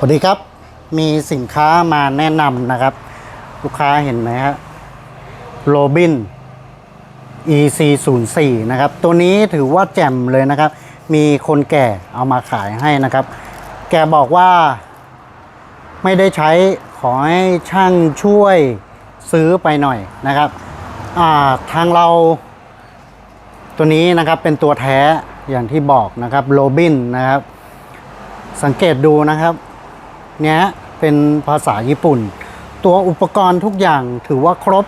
สวัสดีครับ มีสินค้ามาแนะนำนะครับ ลูกค้าเห็นไหมฮะโรบิน EC 0 4นะครับ ตัวนี้ถือว่าแจ่มเลยนะครับ มีคนแก่เอามาขายให้นะครับ แกบอกว่าไม่ได้ใช้ขอให้ช่างช่วยซื้อไปหน่อยนะครับาทางเรา ตัวนี้นะครับเป็นตัวแท้อย่างที่บอกนะครับโรบินนะครับ สังเกตดูนะครับ เนี้ยเป็นภาษาญี่ปุ่น ตัวอุปกรณ์ทุกอย่างถือว่าครบ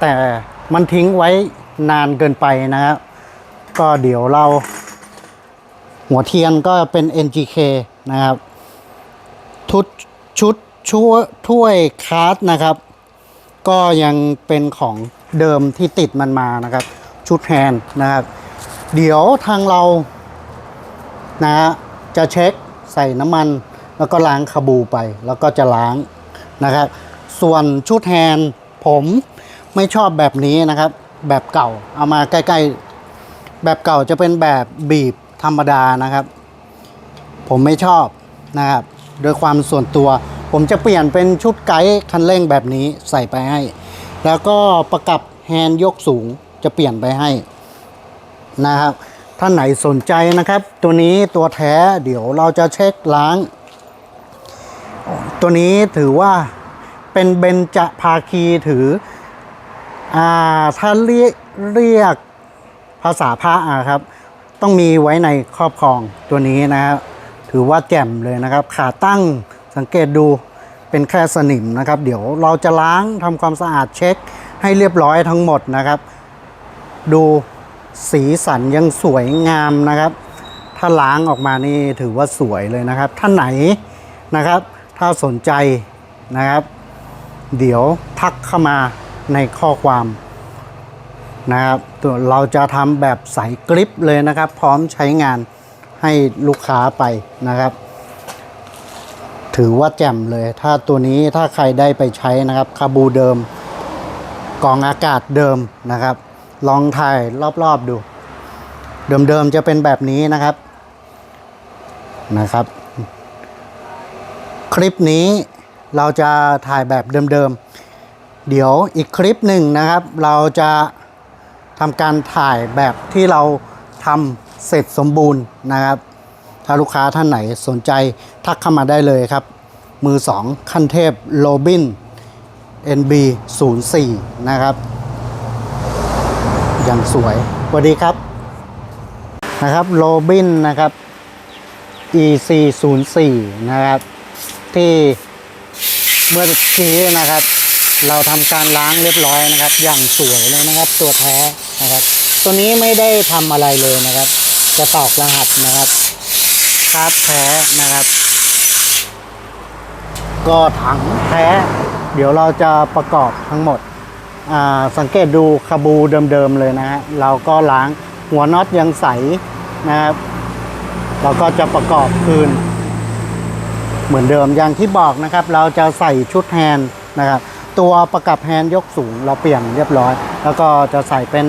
แต่มันทิ้งไว้นานเกินไปนะครับก็เดี๋ยวเรา หัวเทียนก็เป็น NGK นะครับ ทุดชุดช่วยถ้วยคาร์ดนะครับ ก็ยังเป็นของเดิมที่ติดมันมานะครับ ชุดแฮนด์นะครับ เดี๋ยวทางเรานะฮะจะเช็คใส่น้ำมัน แล้วก็ล้างคาบูไป แล้วก็จะล้างนะครับ ส่วนชุดแฮนด์ผมไม่ชอบแบบนี้นะครับ แบบเก่าเอามาใกล้ๆ แบบเก่าจะเป็นแบบบีบธรรมดานะครับ ผมไม่ชอบนะครับ โดยความส่วนตัว ผมจะเปลี่ยนเป็นชุดไกด์คันเร่งแบบนี้ใส่ไปให้ แล้วก็ประกับแฮนด์ยกสูงจะเปลี่ยนไปให้นะครับท่านไหนสนใจนะครับ ตัวนี้ตัวแท้เดี๋ยวเราจะเช็คล้าง ตัวนี้ถือว่าเป็นเบญจภาคีถืออ่าถ้าเรียกเรียกภาษาพระอะครับ ต้องมีไว้ในครอบครองตัวนี้นะครับถือว่าแจ่มเลยนะครับ ขาตั้งสังเกตดูเป็นแค่สนิมนะครับ เดี๋ยวเราจะล้างทำความสะอาดเช็คให้เรียบร้อยทั้งหมดนะครับ ดูสีสันยังสวยงามนะครับ ถ้าล้างออกมานี่ถือว่าสวยเลยนะครับ ท่านไหนนะครับ ถ้าสนใจนะครับ เดี๋ยวทักเข้ามาในข้อความนะครับเราจะทำแบบใสกริปเลยนะครับ พร้อมใช้งานให้ลูกค้าไปนะครับ ถือว่าแจ่มเลย ถ้าตัวนี้ถ้าใครได้ไปใช้นะครับคาบูเดิมกองอากาศเดิมนะครับ ลองถ่ายรอบๆดู เดิมๆจะเป็นแบบนี้นะครับนะครับ คลิปนี้เราจะถ่ายแบบเดิมๆ เดี๋ยวอีกคลิปหนึ่งนะครับ เราจะทำการถ่ายแบบที่เราทำเสร็จสมบูรณ์นะครับ ถ้าลูกค้าท่านไหนสนใจทักเข้ามาได้เลยครับ มือสองขั้นเทพโรบิน NB 0 4นะครับ อย่างสวยสวัสดีครับนะครับโรบินนะครับ EC 0 4นะครับ ที่เมื่อกี้นะครับ เราทำการล้างเรียบร้อยนะครับ อย่างสวยเลยนะครับ ตัวแท้นะครับ ตัวนี้ไม่ได้ทำอะไรเลยนะครับ จะตอกรหัสนะครับคาร์ดแท้นะครับ ก็ถังแท้ เดี๋ยวเราจะประกอบทั้งหมดสังเกตดูคาบูเดิมๆเลยนะฮะเราก็ล้างหัวน็อตยังใสนะครับ เราก็จะประกอบคืน เหมือนเดิมอย่างที่บอกนะครับ เราจะใส่ชุดแฮนด์นะครับ ตัวประกับแฮนด์ยกสูงเราเปลี่ยนเรียบร้อย แล้วก็จะใส่เป็น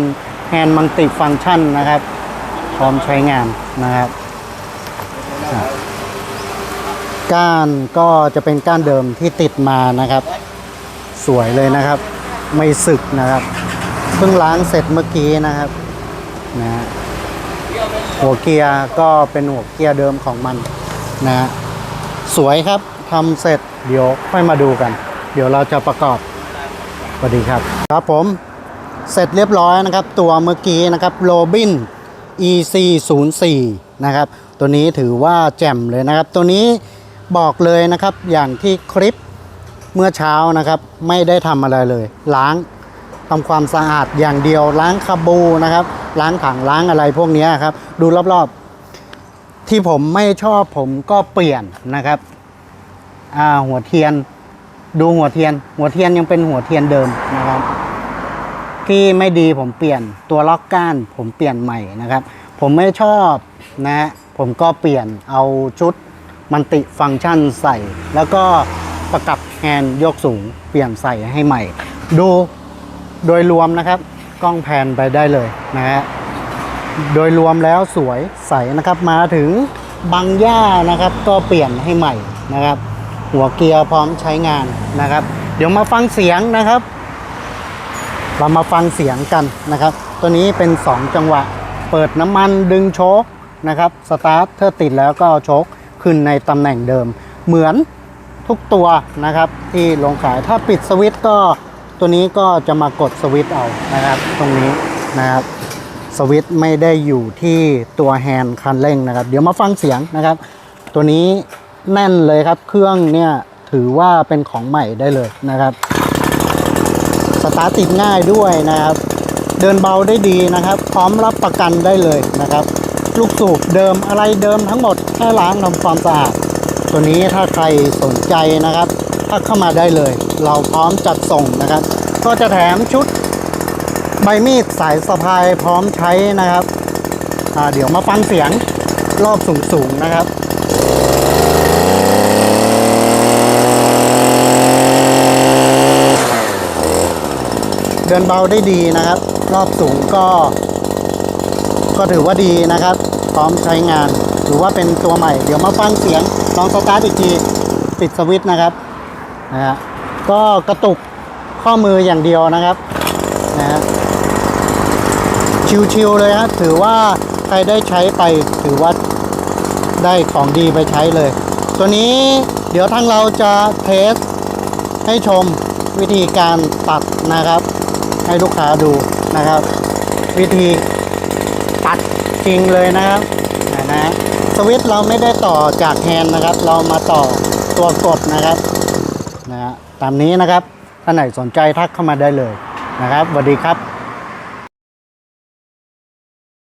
แฮนด์มัลติฟังก์ชันนะครับ พร้อมใช้งานนะครับก้านก็จะเป็นก้านเดิมที่ติดมานะครับ สวยเลยนะครับ ไม่สึกนะครับเพิ่งล้างเสร็จเมื่อกี้นะครับนะฮะหัวเกียร์ก็เป็นหัวเกียร์เดิมของมันนะฮะ สวยครับทำเสร็จเดี๋ยวค่อยมาดูกัน เดี๋ยวเราจะประกอบสวัสดีครับ ครับผมเสร็จเรียบร้อยนะครับ ตัวเมื่อกี้นะครับโรบิน EC 0 4นะครับ ตัวนี้ถือว่าแจ่มเลยนะครับ ตัวนี้บอกเลยนะครับอย่างที่คลิปเมื่อเช้านะครับ ไม่ได้ทำอะไรเลย ล้างทำความสะอาดอย่างเดียวล้างคาบูนะครับ ล้างถังล้างอะไรพวกนี้ครับ ดูรอบๆ ที่ผมไม่ชอบผมก็เปลี่ยนนะครับอ่าหัวเทียน ดูหัวเทียน หัวเทียนยังเป็นหัวเทียนเดิมนะครับที่ไม่ดีผมเปลี่ยนตัวล็อกก้าน ผมเปลี่ยนใหม่นะครับ ผมไม่ชอบนะฮะผมก็เปลี่ยนเอาชุดมันติฟังก์ชันใส่ แล้วก็ประกับแฮนด์ยกสูง เปลี่ยนใส่ให้ใหม่ ดูโดยรวมนะครับ กล้องแพนไปได้เลยนะฮะ โดยรวมแล้วสวยใสนะครับ มาถึงบางหญ้านะครับ ก็เปลี่ยนให้ใหม่นะครับ หัวเกียร์พร้อมใช้งานนะครับ เดี๋ยวมาฟังเสียงนะครับ เรามาฟังเสียงกันนะครับ ตัวนี้เป็น 2 จังหวะ เปิดน้ำมันดึงโชคนะครับสตาร์ทเธอติดแล้วก็เอาโชคขึ้นในตำแหน่งเดิม เหมือนทุกตัวนะครับ ที่ลงขายถ้าปิดสวิตช์ก็ตัวนี้ก็จะมากดสวิตช์เอานะครับ ตรงนี้นะครับ สวิตช์ไม่ได้อยู่ที่ตัวแฮนด์คันเร่งนะครับ เดี๋ยวมาฟังเสียงนะครับ ตัวนี้แน่นเลยครับ เครื่องเนี่ยถือว่าเป็นของใหม่ได้เลยนะครับสตาร์ทติดง่ายด้วยนะครับ เดินเบาได้ดีนะครับ พร้อมรับประกันได้เลยนะครับ ลูกสูบเดิมอะไรเดิมทั้งหมดแค่ล้างทำความสะอาดตัวนี้ถ้าใครสนใจนะครับถ้าเข้ามาได้เลย เราพร้อมจัดส่งนะครับ ก็จะแถมชุด ใบมีดสายสะพายพร้อมใช้นะครับ เดี๋ยวมาฟังเสียงรอบสูงๆนะครับเดินเบาได้ดีนะครับ รอบสูงก็ ก็ถือว่าดีนะครับ พร้อมใช้งานถือว่าเป็นตัวใหม่ เดี๋ยวมาฟังเสียงลองสตาร์ทอีกทีปิดสวิตช์นะครับนะฮะก็กระตุกข้อมืออย่างเดียวนะครับนะฮะ ชิวๆเลยฮะถือว่าใครได้ใช้ไปถือว่าได้ของดีไปใช้เลย ตัวนี้เดี๋ยวทางเราจะเทสให้ชมวิธีการตัดนะครับ ให้ลูกค้าดูนะครับ วิธีตัดจริงเลยนะครับนะฮะสวิตเราไม่ได้ต่อจากแฮนด์นะครับ เรามาต่อตัวกดนะครับนะฮะตามนี้นะครับท่านไหนสนใจทักเข้ามาได้เลยนะครับสวัสดีครับ